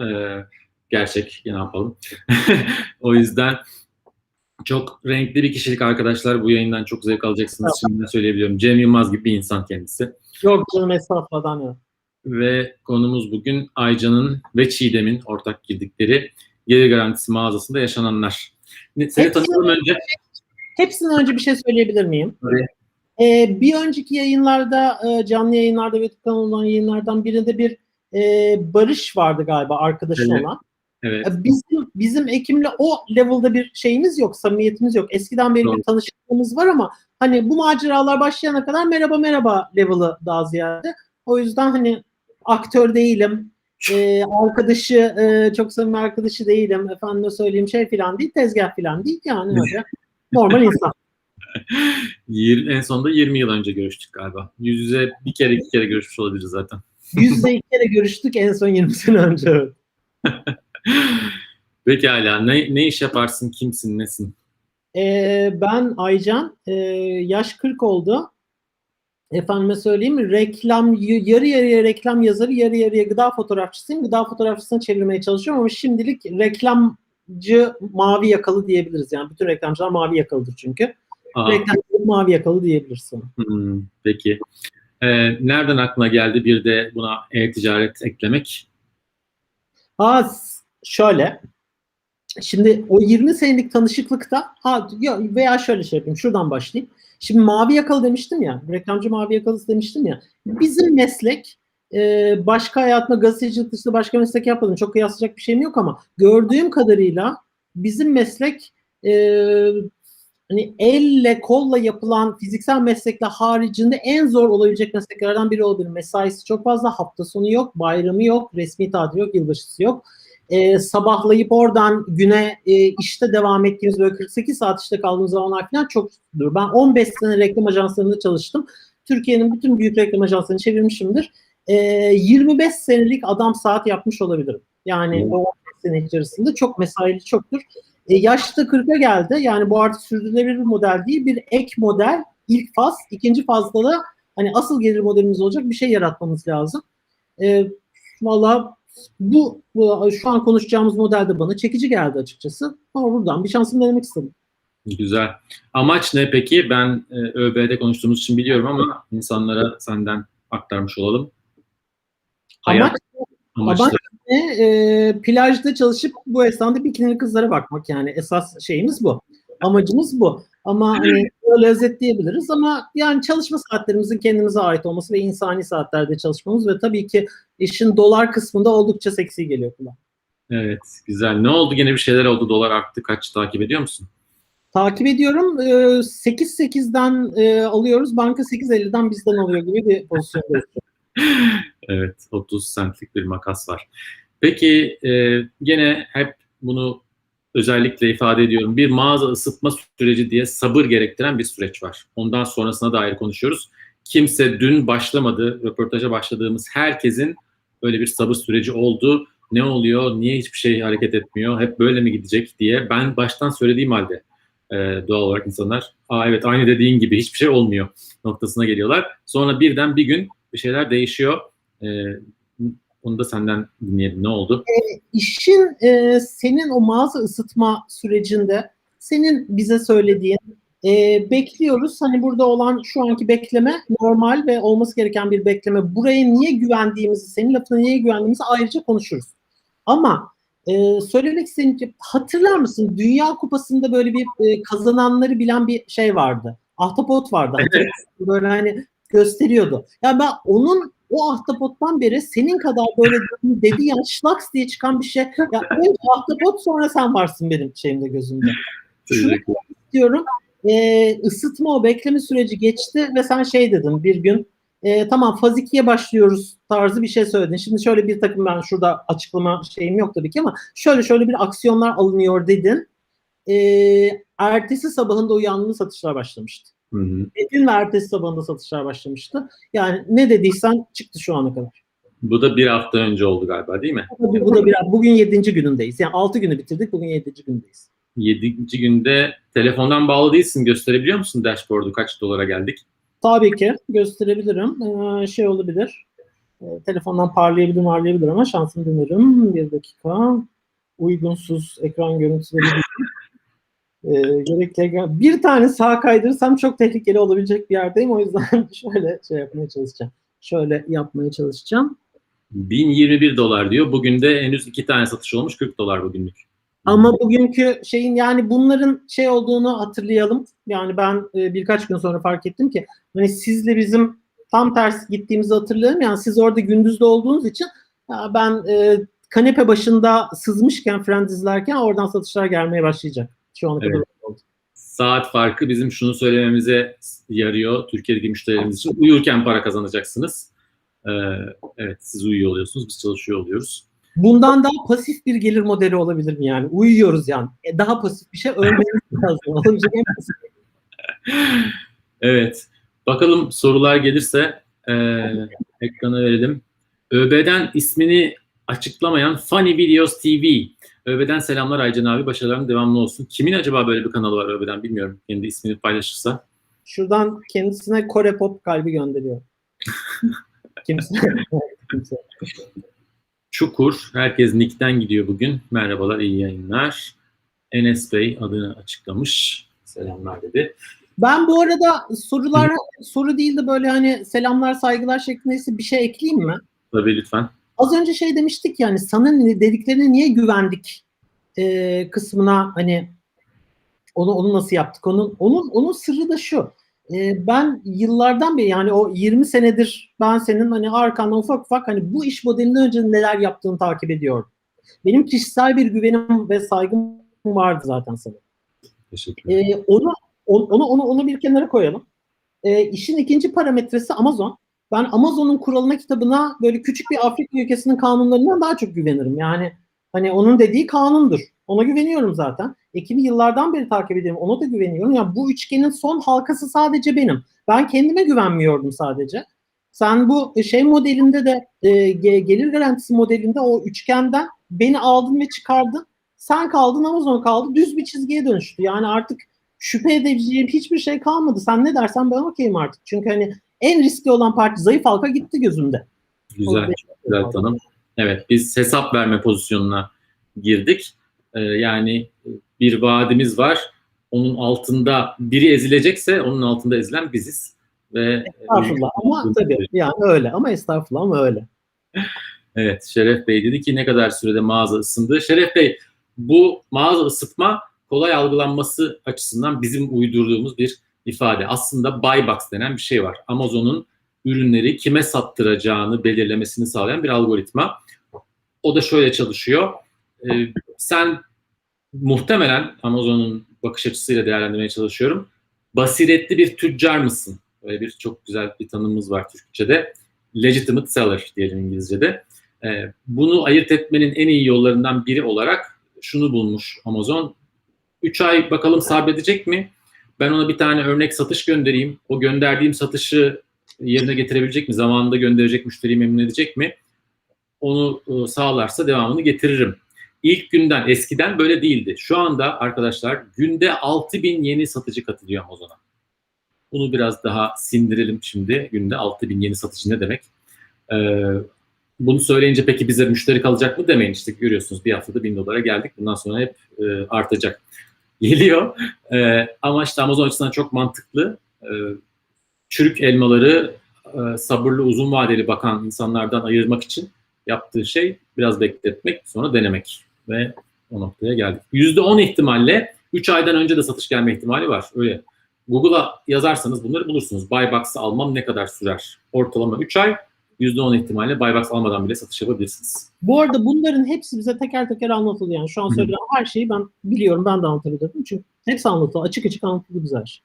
Ee, gerçek ne yapalım. o yüzden çok renkli bir kişilik arkadaşlar. Bu yayından çok zevk alacaksınız. Şimdiden söyleyebiliyorum. Cem Yılmaz gibi bir insan kendisi. Yok canım estağfurullah yok. Ve konumuz bugün Aycan'ın ve Çiğdem'in ortak girdikleri gelir garantisi mağazasında yaşananlar. Seni Hepsi- tanımadan önce Hepsinden önce bir şey söyleyebilir miyim? Tabii. Ee, bir önceki yayınlarda, e, canlı yayınlarda ve YouTube kanalından yayınlardan birinde bir e, Barış vardı galiba arkadaşın Evet. olan. evet, E, Bizim bizim Ekim'le o level'da bir şeyimiz yok, samimiyetimiz yok. Eskiden beri bir tanışıklığımız var ama hani bu maceralar başlayana kadar merhaba merhaba level'ı daha ziyade. O yüzden hani aktör değilim. E, arkadaşı e, çok samimi arkadaşı değilim. Efendime söyleyeyim şey filan değil, tezgah filan değil. Yani öyle normal insan. En sonunda 20 yıl önce görüştük galiba. Yüz yüze bir kere iki kere görüşmüş olabiliriz zaten. Yüz yüze iki kere görüştük en son 20 sene önce. Pekala. Ne, ne iş yaparsın? Kimsin? Nesin? Ee, ben Aycan, ee, yaş 40 oldu. Efendime söyleyeyim reklam, yarı yarıya reklam yazarı, yarı yarıya gıda fotoğrafçısıyım. Gıda fotoğrafçısını çevirmeye çalışıyorum ama şimdilik reklamcı mavi yakalı diyebiliriz. Yani bütün reklamcılar mavi yakalıdır çünkü. Aa, Reklamcı mavi yakalı diyebilirsin. hmm, peki. Ee, nereden aklına geldi bir de buna e-ticaret eklemek? S- şöyle. Şimdi o 20 senelik tanışıklıkta ha ya veya şöyle şey yapayım. Şuradan başlayayım. Şimdi mavi yakalı demiştim ya. Reklamcı mavi yakalısı demiştim ya. Bizim meslek e, başka hayatımda gazetecilik dışında başka meslek yapmadım. Çok kıyaslayacak bir şeyim yok ama gördüğüm kadarıyla bizim meslek e, hani elle kolla yapılan fiziksel meslekler haricinde en zor olabilecek mesleklerden biri olabilir. Mesaisi çok fazla, hafta sonu yok, bayramı yok, resmi tatil yok, yılbaşısı yok. Ee, sabahlayıp oradan güne e, işte devam ettiğimiz böyle 48 saat işte kaldığımız zamanlar falan çok dur. Ben 15 sene reklam ajanslarında çalıştım. Türkiye'nin bütün büyük reklam ajanslarını çevirmişimdir. Ee, 25 senelik adam saat yapmış olabilirim. Yani Hmm. o 15 sene içerisinde çok mesaili çoktur. E, yaşta 40'a geldi. Yani bu artık sürdürülebilir bir model değil. Bir ek model. ilk faz. ikinci fazda da hani asıl gelir modelimiz olacak bir şey yaratmamız lazım. E, Valla bu, bu şu an konuşacağımız model de bana çekici geldi açıkçası. Ama buradan bir şansımı denemek istedim. Güzel. Amaç ne peki? Ben e, ÖB'de konuştuğumuz için biliyorum ama insanlara senden aktarmış olalım. Hayat Amaç amaçları. amaç ne? E, plajda çalışıp bu esnada bikinili kızlara bakmak yani esas şeyimiz bu. Amacımız bu. Ama hani böyle özetleyebiliriz ama yani çalışma saatlerimizin kendimize ait olması ve insani saatlerde çalışmamız ve tabii ki işin dolar kısmında oldukça seksi geliyor kulağa. Evet, güzel. Ne oldu? Yine bir şeyler oldu. Dolar arttı. Kaç takip ediyor musun? Takip ediyorum. E, 8.8'den e, alıyoruz. Banka 8.50'den bizden alıyor gibi bir pozisyondayız. Evet, 30 centlik bir makas var. Peki e, gene hep bunu özellikle ifade ediyorum. Bir mağaza ısıtma süreci diye sabır gerektiren bir süreç var. Ondan sonrasına dair konuşuyoruz. Kimse dün başlamadı, röportaja başladığımız herkesin böyle bir sabır süreci oldu. Ne oluyor, niye hiçbir şey hareket etmiyor, hep böyle mi gidecek diye ben baştan söylediğim halde e, doğal olarak insanlar, aa evet aynı dediğin gibi hiçbir şey olmuyor noktasına geliyorlar. Sonra birden bir gün bir şeyler değişiyor. Ee, onu da senden dinleyelim. Ne oldu? İşin e, senin o mağaza ısıtma sürecinde senin bize söylediğin e, bekliyoruz. Hani burada olan şu anki bekleme normal ve olması gereken bir bekleme. Buraya niye güvendiğimizi, senin lafına niye güvendiğimizi ayrıca konuşuruz. Ama e, söylemek istediğim hatırlar mısın? Dünya Kupası'nda böyle bir e, kazananları bilen bir şey vardı. Ahtapot vardı. Evet. Böyle hani gösteriyordu. Ya ben onun o ahtapottan beri senin kadar böyle dedi ya şlaks diye çıkan bir şey. Ya önce ahtapot sonra sen varsın benim şeyimde gözümde. Şunu diyorum. E, ısıtma o bekleme süreci geçti ve sen şey dedin bir gün e, tamam faz 2'ye başlıyoruz tarzı bir şey söyledin. Şimdi şöyle bir takım ben şurada açıklama şeyim yok tabii ki ama şöyle şöyle bir aksiyonlar alınıyor dedin. E, ertesi sabahında uyandığında satışlar başlamıştı. Hı hı. Dedin ve ertesi sabahında satışlar başlamıştı. Yani ne dediysen çıktı şu ana kadar. Bu da bir hafta önce oldu galiba değil mi? Tabii bu da biraz bugün 7. günündeyiz. Yani 6 günü bitirdik bugün 7. gündeyiz. Yedinci günde telefondan bağlı değilsin. Gösterebiliyor musun dashboard'u kaç dolara geldik? Tabii ki gösterebilirim. Ee, şey olabilir. E, telefondan parlayabilir parlayabilir ama şansım denerim. Bir dakika. Uygunsuz ekran görüntüleri e, gerekli ekran- bir tane sağa kaydırırsam çok tehlikeli olabilecek bir yerdeyim. O yüzden şöyle şey yapmaya çalışacağım. Şöyle yapmaya çalışacağım. 1021 dolar diyor. Bugün de henüz iki tane satış olmuş 40 dolar bugünlük. Ama bugünkü şeyin yani bunların şey olduğunu hatırlayalım. Yani ben e, birkaç gün sonra fark ettim ki hani sizle bizim tam tersi gittiğimizi hatırlıyorum. Yani siz orada gündüzde olduğunuz için ya ben e, kanepe başında sızmışken Friends izlerken oradan satışlar gelmeye başlayacak. Şu ana kadar Evet. oldu. Saat farkı bizim şunu söylememize yarıyor Türkiye'deki müşterilerimiz için. Uyurken para kazanacaksınız. Ee, evet siz uyuyor oluyorsunuz, biz çalışıyor oluyoruz. Bundan daha pasif bir gelir modeli olabilir mi yani? Uyuyoruz yani. E, daha pasif bir şey ölmemiz lazım. Evet. Bakalım sorular gelirse e, ekrana verelim. ÖB'den ismini açıklamayan Funny Videos TV. ÖB'den selamlar Aycan abi. Başarıların devamlı olsun. Kimin acaba böyle bir kanalı var ÖB'den bilmiyorum. Kendi ismini paylaşırsa. Şuradan kendisine Kore Pop kalbi gönderiyor. Kimse. Kimse. Çukur. Herkes Nick'ten gidiyor bugün. Merhabalar, iyi yayınlar. Enes Bey adını açıklamış. Selamlar dedi. Ben bu arada sorular soru değil de böyle hani selamlar saygılar şeklinde bir şey ekleyeyim mi? Tabii lütfen. Az önce şey demiştik yani sana ne- dediklerine niye güvendik e, kısmına hani onu onu nasıl yaptık onun onun onun sırrı da şu. E, ben yıllardan beri yani o 20 senedir ben senin hani arkanda ufak ufak hani bu iş modelinden önce neler yaptığını takip ediyorum. Benim kişisel bir güvenim ve saygım vardı zaten sana. Teşekkür ederim. Ee, onu, onu, onu, onu bir kenara koyalım. Ee, işin ikinci parametresi Amazon. Ben Amazon'un kuralına kitabına böyle küçük bir Afrika ülkesinin kanunlarından daha çok güvenirim. Yani hani onun dediği kanundur. Ona güveniyorum zaten. Ekimi yıllardan beri takip ediyorum. Ona da güveniyorum. Yani bu üçgenin son halkası sadece benim. Ben kendime güvenmiyordum sadece. Sen bu şey modelinde de e, ge- gelir garantisi modelinde o üçgenden beni aldın ve çıkardın. Sen kaldın Amazon kaldı. Düz bir çizgiye dönüştü. Yani artık şüphe edeceğim hiçbir şey kalmadı. Sen ne dersen ben okeyim artık. Çünkü hani en riskli olan parti zayıf halka gitti gözümde. Güzel, güzel tanım. Evet, biz hesap verme pozisyonuna girdik. Ee, yani bir vaadimiz var. Onun altında biri ezilecekse onun altında ezilen biziz. Ve Estağfurullah ama tabii yani öyle ama estağfurullah ama öyle. Evet, Şeref Bey dedi ki ne kadar sürede mağaza ısındı. Şeref Bey, bu mağaza ısıtma kolay algılanması açısından bizim uydurduğumuz bir ifade. Aslında buy box denen bir şey var. Amazon'un ürünleri kime sattıracağını belirlemesini sağlayan bir algoritma. O da şöyle çalışıyor. Ee, sen muhtemelen Amazon'un bakış açısıyla değerlendirmeye çalışıyorum. Basiretli bir tüccar mısın? Böyle bir çok güzel bir tanımımız var Türkçe'de. Legitimate seller diyelim İngilizce'de. Ee, bunu ayırt etmenin en iyi yollarından biri olarak şunu bulmuş Amazon. 3 ay bakalım sabredecek mi? Ben ona bir tane örnek satış göndereyim. O gönderdiğim satışı yerine getirebilecek mi? Zamanında gönderecek müşteriyi memnun edecek mi? Onu e, sağlarsa devamını getiririm. İlk günden, eskiden böyle değildi. Şu anda arkadaşlar günde 6000 yeni satıcı katılıyor Amazon'a. Bunu biraz daha sindirelim şimdi. Günde 6000 yeni satıcı ne demek? Ee, bunu söyleyince peki bize müşteri kalacak mı demeyin. İşte görüyorsunuz bir haftada 1000 dolara geldik. Bundan sonra hep e, artacak. Geliyor. E, ama işte Amazon açısından çok mantıklı. E, çürük elmaları e, sabırlı uzun vadeli bakan insanlardan ayırmak için yaptığı şey biraz bekletmek sonra denemek ve o noktaya geldik. %10 ihtimalle 3 aydan önce de satış gelme ihtimali var. Öyle. Google'a yazarsanız bunları bulursunuz. Buybox'ı almam ne kadar sürer? Ortalama 3 ay. %10 ihtimalle Buybox almadan bile satış yapabilirsiniz. Bu arada bunların hepsi bize teker teker anlatıldı. Yani şu an söylenen her şeyi ben biliyorum. Ben de anlatabilirim. Çünkü hepsi anlatıldı. Açık açık anlatıldı bize her şey.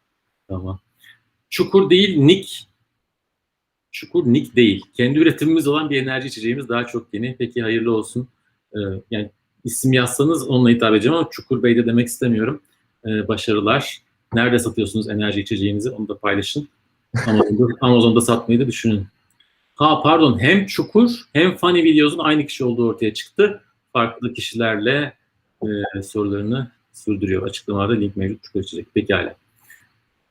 Tamam. Çukur değil, Nick. Çukur Nick değil. Kendi üretimimiz olan bir enerji içeceğimiz daha çok yeni. Peki hayırlı olsun. Ee, yani isim yazsanız onunla hitap edeceğim ama Çukur Bey de demek istemiyorum. Ee, başarılar. Nerede satıyorsunuz enerji içeceğinizi onu da paylaşın. Amazon'da, Amazon'da satmayı da düşünün. Ha pardon hem Çukur hem Funny Videos'un aynı kişi olduğu ortaya çıktı. Farklı kişilerle e, sorularını sürdürüyor. Açıklamada link mevcut Çukur içecek. Pekala.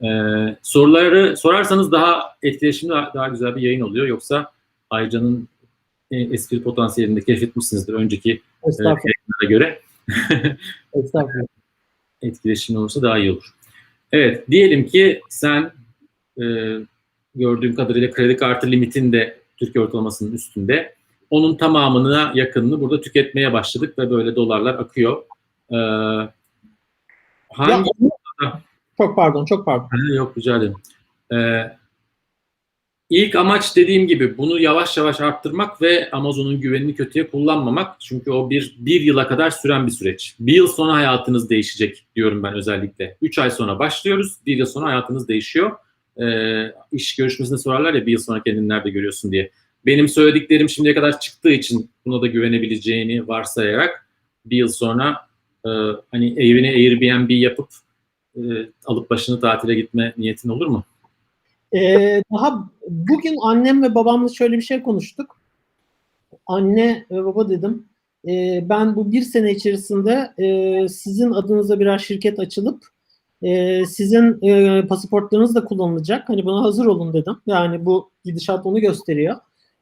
Ee, soruları sorarsanız daha etkileşimli, daha, güzel bir yayın oluyor. Yoksa Aycan'ın e, espri potansiyelini de keşfetmişsinizdir önceki e, göre. Estağfurullah. etkileşimli olursa daha iyi olur. Evet, diyelim ki sen e, gördüğüm kadarıyla kredi kartı limitin de Türkiye ortalamasının üstünde. Onun tamamına yakınını burada tüketmeye başladık ve böyle dolarlar akıyor. E, hangi... Ya, çok pardon, çok pardon. Ha, Yok rica ederim. E, ilk amaç dediğim gibi bunu yavaş yavaş arttırmak ve Amazon'un güvenini kötüye kullanmamak. Çünkü o bir, bir yıla kadar süren bir süreç. Bir yıl sonra hayatınız değişecek diyorum ben özellikle. Üç ay sonra başlıyoruz, bir yıl sonra hayatınız değişiyor. Ee, iş görüşmesinde sorarlar ya bir yıl sonra kendini nerede görüyorsun diye. Benim söylediklerim şimdiye kadar çıktığı için buna da güvenebileceğini varsayarak bir yıl sonra e, hani evine Airbnb yapıp e, alıp başını tatile gitme niyetin olur mu? Ee, daha bugün annem ve babamla şöyle bir şey konuştuk. Anne ve baba dedim. e, ben bu bir sene içerisinde e, sizin adınıza birer şirket açılıp e, sizin e, pasaportlarınız da kullanılacak. Hani buna hazır olun dedim. Yani bu gidişat onu gösteriyor.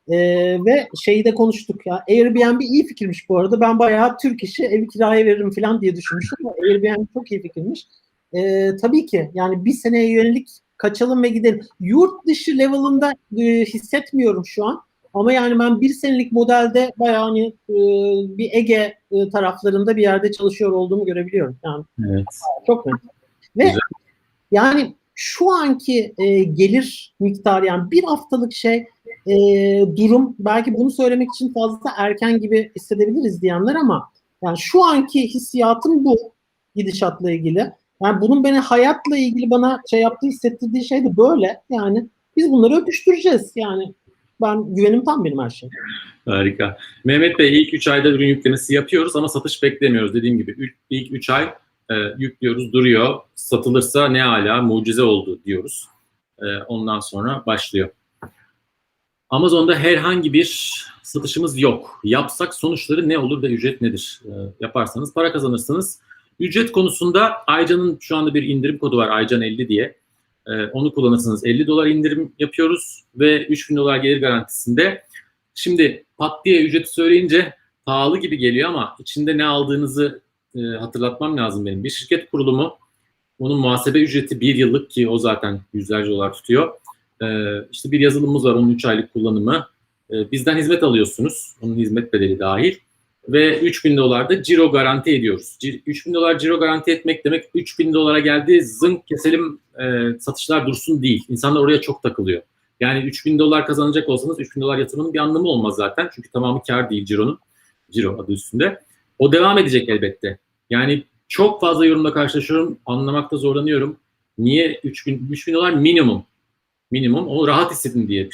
E, ve şeyi de konuştuk ya. Airbnb iyi fikirmiş bu arada. Ben bayağı Türk işi evi kiraya veririm falan diye düşünmüştüm. Ama Airbnb çok iyi fikirmiş. E, tabii ki yani bir seneye yönelik kaçalım ve gidelim. Yurt dışı level'ında e, hissetmiyorum şu an. Ama yani ben bir senelik modelde bayağı hani e, bir Ege e, taraflarında bir yerde çalışıyor olduğumu görebiliyorum. Yani Evet. çok net. Ve Güzel. yani şu anki e, gelir miktarı yani bir haftalık şey e, durum belki bunu söylemek için fazla erken gibi hissedebiliriz diyenler ama yani şu anki hissiyatım bu gidişatla ilgili. Yani bunun beni hayatla ilgili bana şey yaptığı hissettirdiği şey de böyle. Yani biz bunları öpüştüreceğiz. Yani ben güvenim tam benim her şey. Harika. Mehmet Bey ilk 3 ayda ürün yüklemesi yapıyoruz ama satış beklemiyoruz. Dediğim gibi ilk- ilk 3 ay e, yüklüyoruz, duruyor. Satılırsa ne ala mucize oldu diyoruz. E, ondan sonra başlıyor. Amazon'da herhangi bir satışımız yok. Yapsak sonuçları ne olur ve ücret nedir? E, yaparsanız para kazanırsınız. Ücret konusunda Aycan'ın şu anda bir indirim kodu var Aycan 50 diye. E, onu kullanırsanız 50 dolar indirim yapıyoruz ve 3000 dolar gelir garantisinde Şimdi pat diye ücreti söyleyince pahalı gibi geliyor ama içinde ne aldığınızı e, hatırlatmam lazım benim. Bir şirket kurulumu, onun muhasebe ücreti bir yıllık ki o zaten yüzlerce dolar tutuyor. E, işte bir yazılımımız var, onun 3 aylık kullanımı. E, bizden hizmet alıyorsunuz, onun hizmet bedeli dahil. Ve 3000 dolar da ciro garanti ediyoruz. C- 3000 dolar ciro garanti etmek demek 3000 dolara geldi zınk keselim e, satışlar dursun değil. İnsanlar oraya çok takılıyor. Yani 3000 dolar kazanacak olsanız 3000 dolar yatırımının bir anlamı olmaz zaten. Çünkü tamamı kar değil cironun. Ciro adı üstünde. O devam edecek elbette. Yani çok fazla yorumla karşılaşıyorum. Anlamakta zorlanıyorum. Niye 3000, 3000 dolar minimum? Minimum. Onu rahat hissedin diye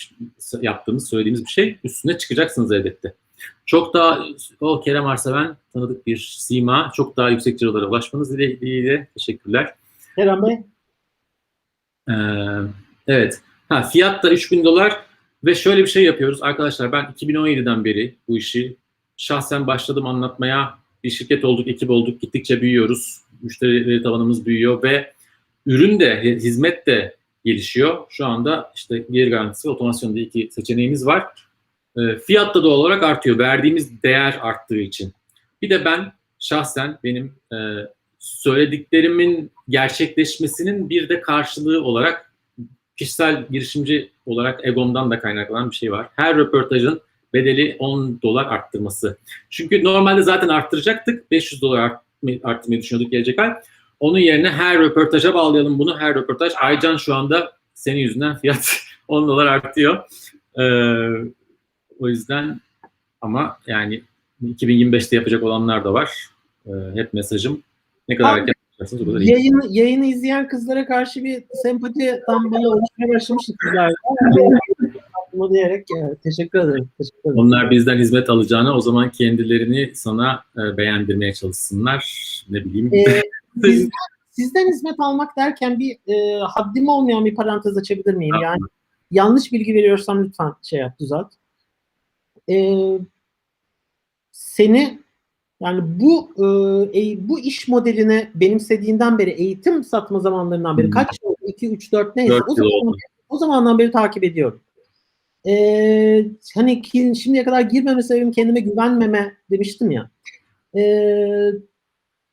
yaptığımız, söylediğimiz bir şey. Üstüne çıkacaksınız elbette. Çok daha o Kerem Arseven tanıdık bir sima. Çok daha yüksek cirolara ulaşmanız dileğiyle. Teşekkürler. Kerem Bey. Ee, evet. Ha, fiyat da 3000 dolar ve şöyle bir şey yapıyoruz. Arkadaşlar ben 2017'den beri bu işi şahsen başladım anlatmaya. Bir şirket olduk, ekip olduk. Gittikçe büyüyoruz. Müşteri tavanımız büyüyor ve ürün de, hizmet de gelişiyor. Şu anda işte geri garantisi otomasyon diye iki seçeneğimiz var. E, fiyat da doğal olarak artıyor. Verdiğimiz değer arttığı için. Bir de ben şahsen benim e, söylediklerimin gerçekleşmesinin bir de karşılığı olarak kişisel girişimci olarak egomdan da kaynaklanan bir şey var. Her röportajın bedeli 10 dolar arttırması. Çünkü normalde zaten arttıracaktık. 500 dolar arttırmayı, düşünüyorduk gelecek ay. Onun yerine her röportaja bağlayalım bunu. Her röportaj. Aycan şu anda senin yüzünden fiyat 10 dolar artıyor. Ee, o yüzden ama yani 2025'te yapacak olanlar da var. Ee, hep mesajım. Ne kadar Abi, erken yaparsanız o kadar iyi. Yayını, yayını izleyen kızlara karşı bir sempati tam bana oluşmaya başlamıştı kızlar. Bunu diyerek yani, teşekkür ederim. Teşekkür ederim. Onlar bizden hizmet alacağına o zaman kendilerini sana e, beğendirmeye çalışsınlar. Ne bileyim. Ee, bizden, sizden hizmet almak derken bir e, haddim olmayan bir parantez açabilir miyim? Tamam. Yani yanlış bilgi veriyorsam lütfen şey yap, düzelt. Ee, seni yani bu e, e- bu iş modelini benimsediğinden beri eğitim satma zamanlarından beri Hı. kaç yıl 2 3 4 neyse Dört o, yıl zaman, oldu. o zamandan beri takip ediyorum. Ee, hani ki, şimdiye kadar girmeme sebebim kendime güvenmeme demiştim ya. Ee,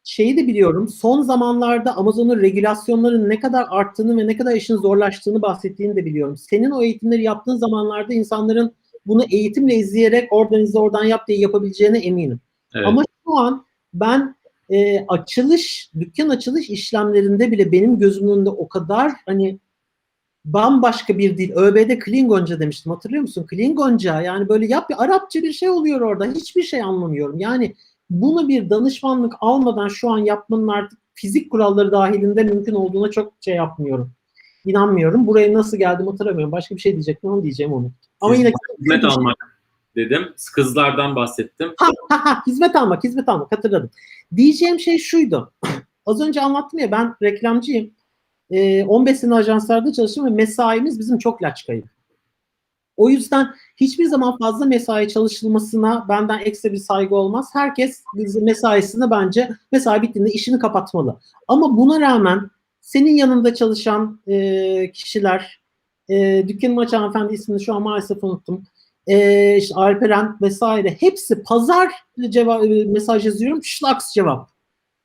şeyi de biliyorum. Son zamanlarda Amazon'un regülasyonların ne kadar arttığını ve ne kadar işin zorlaştığını bahsettiğini de biliyorum. Senin o eğitimleri yaptığın zamanlarda insanların bunu eğitimle izleyerek oradan izle oradan yap diye yapabileceğine eminim. Evet. Ama şu an ben e, açılış, dükkan açılış işlemlerinde bile benim gözümün önünde o kadar hani bambaşka bir dil. ÖB'de Klingonca demiştim hatırlıyor musun? Klingonca yani böyle yap bir Arapça bir şey oluyor orada. Hiçbir şey anlamıyorum. Yani bunu bir danışmanlık almadan şu an yapmanın artık fizik kuralları dahilinde mümkün olduğuna çok şey yapmıyorum. İnanmıyorum. Buraya nasıl geldim hatırlamıyorum. Başka bir şey diyecektim ama diyeceğim onu. Ama yine Hizmet almak dedim. Kızlardan bahsettim. Ha, ha, ha, hizmet almak, hizmet almak hatırladım. Diyeceğim şey şuydu. Az önce anlattım ya ben reklamcıyım. Ee, 15 sene ajanslarda çalıştım ve mesaimiz bizim çok laçkaydı. O yüzden hiçbir zaman fazla mesai çalışılmasına benden ekstra bir saygı olmaz. Herkes bizim mesaisinde bence mesai bittiğinde işini kapatmalı. Ama buna rağmen senin yanında çalışan e, kişiler, e, dükkanımı açan hanımefendi ismini şu an maalesef unuttum. E, işte Alperen vesaire hepsi pazar cevap, e, mesaj yazıyorum şlaks cevap.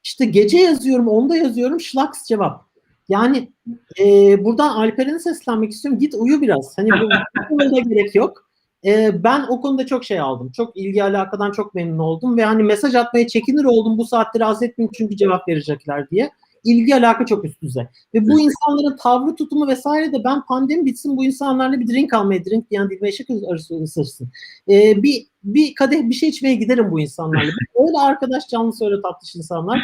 İşte gece yazıyorum onda yazıyorum şlaks cevap. Yani e, buradan Alperen'e seslenmek istiyorum. Git uyu biraz. Hani bu bu da gerek yok. E, ben o konuda çok şey aldım. Çok ilgi alakadan çok memnun oldum ve hani mesaj atmaya çekinir oldum bu saatte rahatsız etmeyeyim çünkü cevap verecekler diye. İlgi alaka çok üst düzey. Ve bu insanların tavrı tutumu vesaire de ben pandemi bitsin bu insanlarla bir drink almaya drink diyen dilime eşek arası ısırsın. Ee, bir bir kadeh bir şey içmeye giderim bu insanlarla. Öyle arkadaş canlısı öyle tatlış insanlar.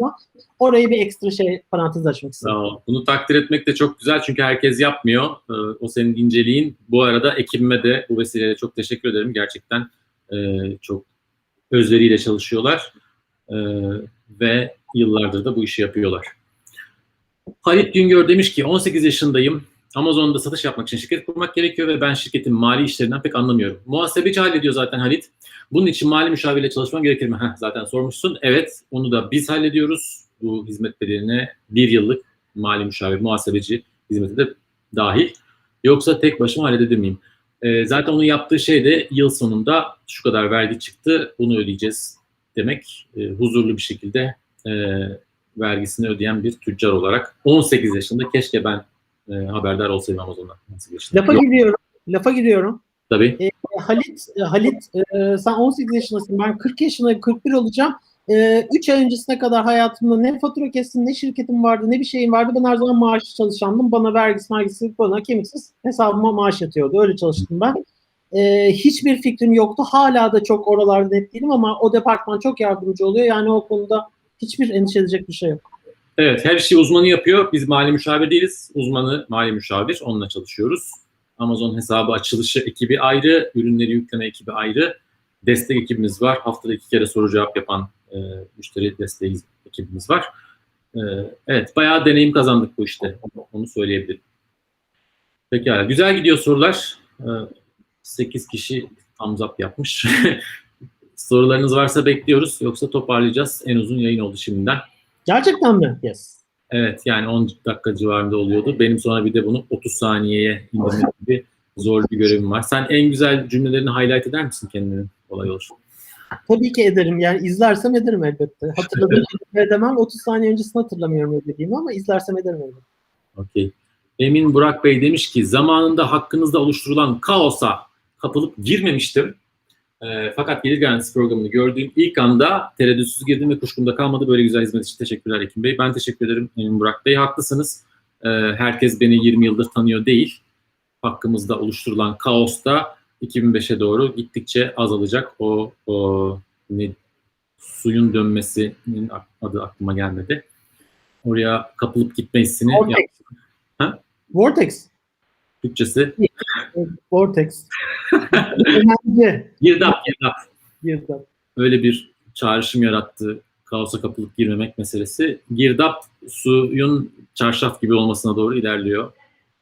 Kapıda orayı bir ekstra şey parantez açmak istedim. Bunu takdir etmek de çok güzel çünkü herkes yapmıyor. Ee, O senin inceliğin. Bu arada ekibime de bu vesileyle çok teşekkür ederim. Gerçekten e, çok özveriyle çalışıyorlar E, ve yıllardır da bu işi yapıyorlar. Halit Güngör demiş ki 18 yaşındayım. Amazon'da satış yapmak için şirket kurmak gerekiyor ve ben şirketin mali işlerinden pek anlamıyorum. Muhasebeci hallediyor zaten Halit. Bunun için mali müşavirle çalışmam gerekir mi? Heh, zaten sormuşsun. Evet, onu da biz hallediyoruz. Bu hizmetlerine bir yıllık mali müşavir, muhasebeci hizmeti de dahil. Yoksa tek başıma halledebilir miyim? Ee, zaten onun yaptığı şey de yıl sonunda şu kadar vergi çıktı, bunu ödeyeceğiz demek. Ee, huzurlu bir şekilde e, vergisini ödeyen bir tüccar olarak 18 yaşında keşke ben e, haberdar olsaydım Amazon'dan. Nasıl geçti? Lafa Yok, giriyorum. Lafa giriyorum. tabii. E, Halit, e, Halit e, sen 18 yaşındasın. Ben 40 yaşındayım, 41 olacağım. 3 ay öncesine kadar hayatımda ne fatura kestim, ne şirketim vardı, ne bir şeyim vardı. Ben her zaman maaşlı çalışandım. Bana vergisi, vergisi bana kemiksiz hesabıma maaş yatıyordu. Öyle çalıştım ben. E, hiçbir fikrim yoktu. Hala da çok oralarda net değilim ama o departman çok yardımcı oluyor. Yani o konuda hiçbir endişe edecek bir şey yok. Evet, her şeyi uzmanı yapıyor. Biz mali müşavir değiliz. Uzmanı mali müşavir. Onunla çalışıyoruz. Amazon hesabı açılışı ekibi ayrı, ürünleri yükleme ekibi ayrı. Destek ekibimiz var. Haftada iki kere soru cevap yapan e, müşteri desteği ekibimiz var. E, evet, bayağı deneyim kazandık bu işte. Onu, onu söyleyebilirim. Pekala. Güzel gidiyor sorular. E, 8 kişi thumbs up yapmış. Sorularınız varsa bekliyoruz. Yoksa toparlayacağız. En uzun yayın oldu şimdiden. Gerçekten mi? Yes. Evet yani 10 dakika civarında oluyordu. Benim sonra bir de bunu 30 saniyeye indirmek gibi zor bir görevim var. Sen en güzel cümlelerini highlight eder misin kendini? Olay olur. Tabii ki ederim. Yani izlersem ederim elbette. Hatırladığım edemem. 30 saniye öncesini hatırlamıyorum ne dediğimi ama izlersem ederim elbette. Okey. Emin Burak Bey demiş ki zamanında hakkınızda oluşturulan kaosa kapılıp girmemiştim. E, fakat gelir garantisi programını gördüğüm ilk anda tereddütsüz girdim ve kuşkumda kalmadı. Böyle güzel hizmet için teşekkürler Ekim Bey. Ben teşekkür ederim Emin Burak Bey. Haklısınız. E, herkes beni 20 yıldır tanıyor değil. Hakkımızda oluşturulan kaos da 2005'e doğru gittikçe azalacak. O, o ne, suyun dönmesinin adı aklıma gelmedi. Oraya kapılıp gitme hissini Vortex. Ha? Vortex. Türkçesi Vortex. Girdap girdap. Girdap. öyle bir çağrışım yarattı kaosa kapılıp girmemek meselesi. Girdap suyun çarşaf gibi olmasına doğru ilerliyor.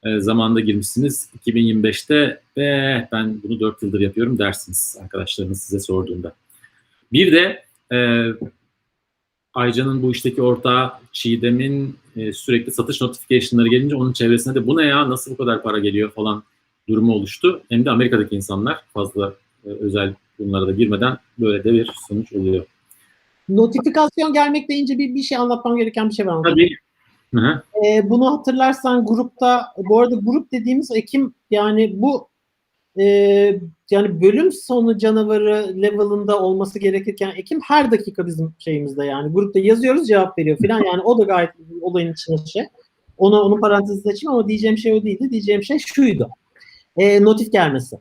E, zamanda girmişsiniz 2025'te ve ben bunu 4 yıldır yapıyorum dersiniz arkadaşlarınız size sorduğunda. Bir de e, Aycan'ın bu işteki ortağı Çiğdem'in e, sürekli satış notifikasyonları gelince onun çevresinde de bu ne ya nasıl bu kadar para geliyor falan durumu oluştu. Hem de Amerika'daki insanlar fazla e, özel bunlara da girmeden böyle de bir sonuç oluyor. Notifikasyon gelmek deyince bir, bir şey anlatmam gereken bir şey var. ama. Tabii. Hı hı. Ee, bunu hatırlarsan grupta, bu arada grup dediğimiz Ekim yani bu e, yani bölüm sonu canavarı level'ında olması gerekirken Ekim her dakika bizim şeyimizde yani. Grupta yazıyoruz cevap veriyor falan yani o da gayet olayın içine şey. Ona onun parantezinde açayım ama diyeceğim şey o değildi. Diyeceğim şey şuydu. E, notif gelmesi.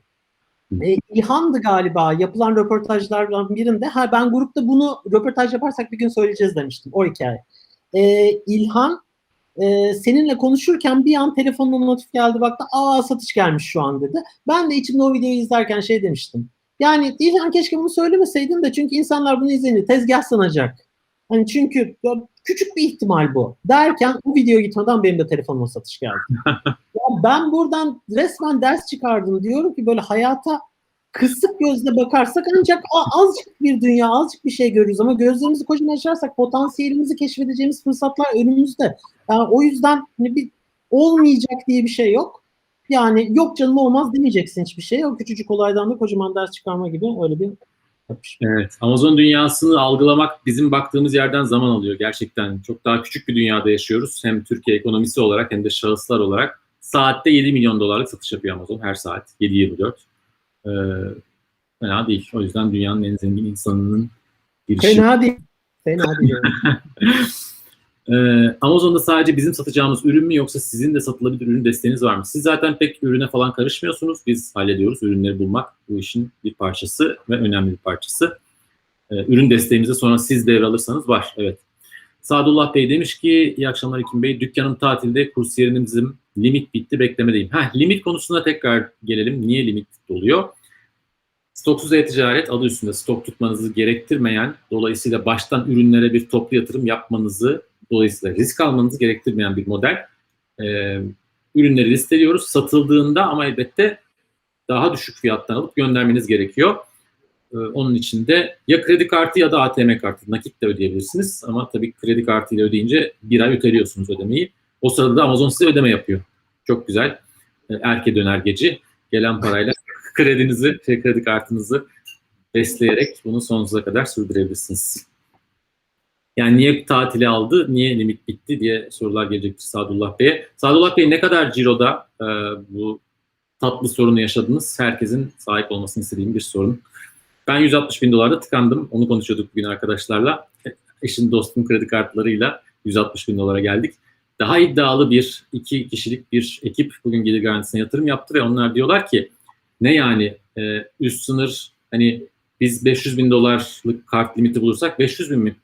E, İlhan'dı galiba yapılan röportajlardan birinde. Ha ben grupta bunu röportaj yaparsak bir gün söyleyeceğiz demiştim. O hikaye. E, İlhan e, seninle konuşurken bir an telefonuna notif geldi baktı. Aa satış gelmiş şu an dedi. Ben de içimde o videoyu izlerken şey demiştim. Yani İlhan keşke bunu söylemeseydin de çünkü insanlar bunu izleyince tezgah sanacak. Hani çünkü küçük bir ihtimal bu. Derken bu video gitmeden benim de telefonuma satış geldi. ya ben buradan resmen ders çıkardım. Diyorum ki böyle hayata kısık gözle bakarsak ancak azıcık bir dünya, azıcık bir şey görürüz ama gözlerimizi kocaman açarsak potansiyelimizi keşfedeceğimiz fırsatlar önümüzde. Yani o yüzden hani bir olmayacak diye bir şey yok. Yani yok canım olmaz demeyeceksin hiçbir şey. O küçücük olaydan da kocaman ders çıkarma gibi öyle bir Evet. Amazon dünyasını algılamak bizim baktığımız yerden zaman alıyor gerçekten. Çok daha küçük bir dünyada yaşıyoruz. Hem Türkiye ekonomisi olarak hem de şahıslar olarak. Saatte 7 milyon dolarlık satış yapıyor Amazon her saat. 7-24. Ee, fena değil. O yüzden dünyanın en zengin insanının girişi. Fena değil. Fena değil. Ee, Amazon'da sadece bizim satacağımız ürün mü yoksa sizin de satılabilir ürün desteğiniz var mı? Siz zaten pek ürüne falan karışmıyorsunuz. Biz hallediyoruz. Ürünleri bulmak bu işin bir parçası ve önemli bir parçası. Ee, ürün desteğimizi sonra siz devralırsanız var. Evet. Sadullah Bey demiş ki iyi akşamlar Ekim Bey. Dükkanım tatilde kursiyerinizin limit bitti beklemedeyim. Heh, limit konusuna tekrar gelelim. Niye limit doluyor? Stoksuz e-ticaret adı üstünde stok tutmanızı gerektirmeyen, dolayısıyla baştan ürünlere bir toplu yatırım yapmanızı, dolayısıyla risk almanızı gerektirmeyen bir model. Ee, ürünleri listeliyoruz. Satıldığında ama elbette daha düşük fiyattan alıp göndermeniz gerekiyor. Ee, onun için de ya kredi kartı ya da ATM kartı nakit de ödeyebilirsiniz. Ama tabii kredi kartıyla ödeyince bir ay öteliyorsunuz ödemeyi. O sırada da Amazon size ödeme yapıyor. Çok güzel. Ee, erke döner geci gelen parayla kredinizi, şey, kredi kartınızı besleyerek bunu sonsuza kadar sürdürebilirsiniz. Yani niye tatili aldı, niye limit bitti diye sorular gelecektir Sadullah Bey'e. Sadullah Bey ne kadar ciroda e, bu tatlı sorunu yaşadınız? Herkesin sahip olmasını istediğim bir sorun. Ben 160 bin dolarda tıkandım. Onu konuşuyorduk bugün arkadaşlarla. Eşin dostum kredi kartlarıyla 160 bin dolara geldik. Daha iddialı bir iki kişilik bir ekip bugün gelir garantisine yatırım yaptı ve onlar diyorlar ki ne yani e, üst sınır hani biz 500 bin dolarlık kart limiti bulursak 500 bin mi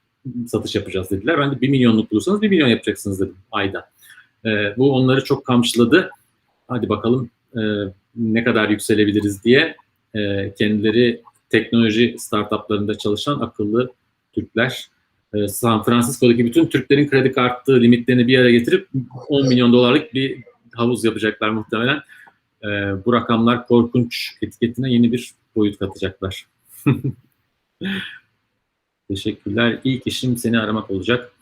satış yapacağız dediler. Ben de 1 milyonluk bulursanız 1 milyon yapacaksınız dedim ayda. E, bu onları çok kamçıladı. Hadi bakalım e, ne kadar yükselebiliriz diye e, kendileri teknoloji startuplarında çalışan akıllı Türkler e, San Francisco'daki bütün Türklerin kredi kartı limitlerini bir araya getirip 10 milyon dolarlık bir havuz yapacaklar muhtemelen. E, bu rakamlar korkunç etiketine yeni bir boyut katacaklar. Teşekkürler. İlk işim seni aramak olacak.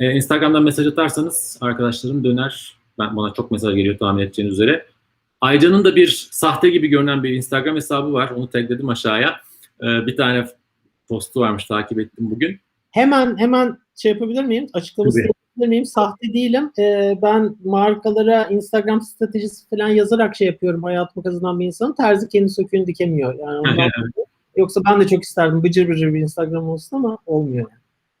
Ee, Instagram'dan mesaj atarsanız arkadaşlarım döner. Ben bana çok mesaj geliyor tahmin edeceğiniz üzere. Aycan'ın da bir sahte gibi görünen bir Instagram hesabı var. Onu tagledim aşağıya. Ee, bir tane postu varmış takip ettim bugün. Hemen hemen şey yapabilir miyim? Açıklaması Tabii. yapabilir miyim? Sahte değilim. Ee, ben markalara Instagram stratejisi falan yazarak şey yapıyorum. Hayatımı kazanan bir insanım. Terzi kendi söküğünü dikemiyor. Yani ondan Yoksa ben de çok isterdim bıcır bıcır bir Instagram olsun ama olmuyor.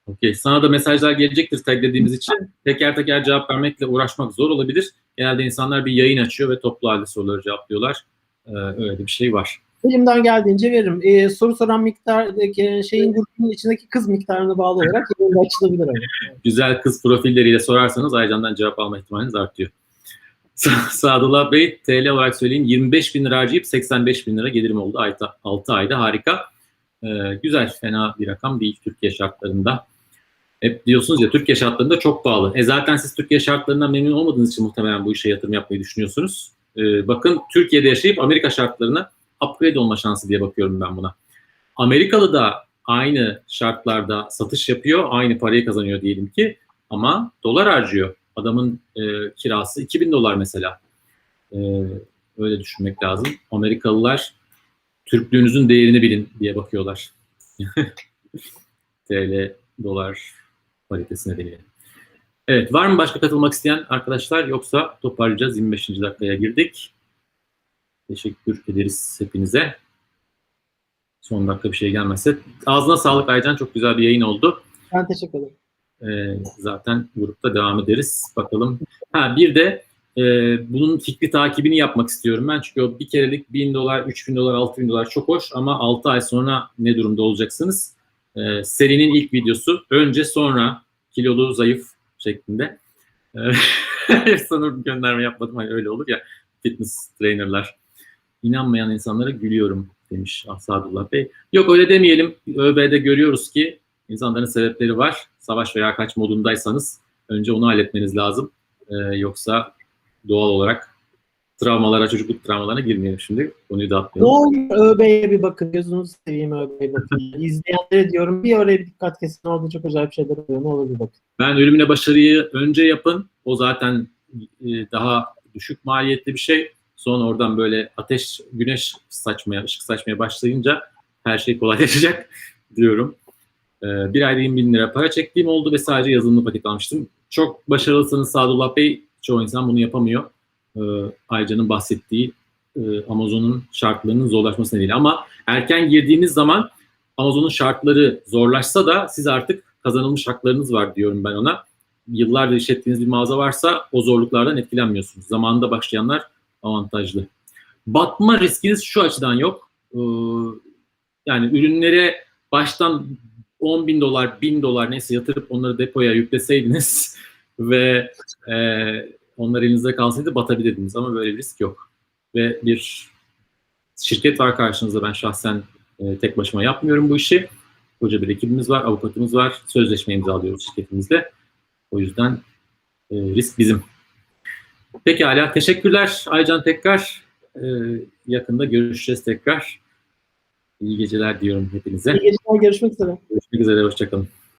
Okey. Sana da mesajlar gelecektir taglediğimiz için. Teker teker cevap vermekle uğraşmak zor olabilir. Genelde insanlar bir yayın açıyor ve toplu halde soruları cevaplıyorlar. Ee, öyle bir şey var. Elimden geldiğince veririm. Ee, soru soran miktar e, şeyin grubunun içindeki kız miktarına bağlı olarak yayında açılabilir. Güzel kız profilleriyle sorarsanız Aycan'dan cevap alma ihtimaliniz artıyor. Sa- Sadullah Bey TL olarak söyleyeyim 25 bin lira harcayıp 85 bin lira gelirim oldu 6 ayda harika. Ee, güzel fena bir rakam değil Türkiye şartlarında. Hep diyorsunuz ya Türkiye şartlarında çok pahalı. E zaten siz Türkiye şartlarından memnun olmadığınız için muhtemelen bu işe yatırım yapmayı düşünüyorsunuz. Ee, bakın Türkiye'de yaşayıp Amerika şartlarına upgrade olma şansı diye bakıyorum ben buna. Amerikalı da aynı şartlarda satış yapıyor, aynı parayı kazanıyor diyelim ki ama dolar harcıyor. Adamın e, kirası 2000 dolar mesela. E, Öyle düşünmek lazım. Amerikalılar Türklüğünüzün değerini bilin diye bakıyorlar. TL, dolar paritesi nedeniyle. Evet, var mı başka katılmak isteyen arkadaşlar? Yoksa toparlayacağız. 25. dakikaya girdik. Teşekkür ederiz hepinize. Son dakika bir şey gelmezse. Ağzına sağlık Aycan. Çok güzel bir yayın oldu. Ben teşekkür ederim. Ee, zaten grupta devam ederiz. Bakalım. Ha bir de e, bunun fikri takibini yapmak istiyorum ben. Çünkü o bir kerelik 1000 dolar, 3000 dolar, 6000 dolar çok hoş ama 6 ay sonra ne durumda olacaksınız? Ee, serinin ilk videosu. Önce sonra kilolu zayıf şeklinde. Ee, sanırım gönderme yapmadım. Hani öyle olur ya fitness trainerlar. İnanmayan insanlara gülüyorum demiş Sadullah Bey. Yok öyle demeyelim. ÖB'de görüyoruz ki insanların sebepleri var. Savaş veya kaç modundaysanız önce onu halletmeniz lazım. Ee, yoksa doğal olarak travmalara, çocukluk travmalarına girmeyelim şimdi. Konuyu da Ne olur ÖB'ye bir bakın. Gözünüzü seveyim ÖB'ye bakın. İzleyenlere diyorum bir oraya bir dikkat kesin. Orada çok acayip şeyler oluyor. Ne olur bir bakın. Ben ölümüne başarıyı önce yapın. O zaten e, daha düşük maliyetli bir şey. Sonra oradan böyle ateş, güneş saçmaya, ışık saçmaya başlayınca her şey kolaylaşacak diyorum. Ee, bir ayda 20 bin lira para çektiğim oldu ve sadece yazılımlı paket almıştım. Çok başarılısınız Sadullah Bey. Çoğu insan bunu yapamıyor. Ee, Aycan'ın bahsettiği e, Amazon'un şartlarının zorlaşması nedeniyle. Ama erken girdiğiniz zaman Amazon'un şartları zorlaşsa da siz artık kazanılmış haklarınız var diyorum ben ona. Yıllardır işlettiğiniz bir mağaza varsa o zorluklardan etkilenmiyorsunuz. Zamanında başlayanlar avantajlı. Batma riskiniz şu açıdan yok. Ee, yani ürünlere baştan 10 bin dolar, 1000 dolar neyse yatırıp onları depoya yükleseydiniz ve e, onlar elinizde kalsaydı batabilirdiniz ama böyle bir risk yok. Ve bir şirket var karşınızda ben şahsen e, tek başıma yapmıyorum bu işi. Koca bir ekibimiz var, avukatımız var. Sözleşme imzalıyoruz şirketimizle. O yüzden e, risk bizim. Pekala. Teşekkürler Aycan tekrar. E, yakında görüşeceğiz tekrar. İyi geceler diyorum hepinize. İyi geceler. Görüşmek üzere. Görüşmek üzere. Hoşçakalın.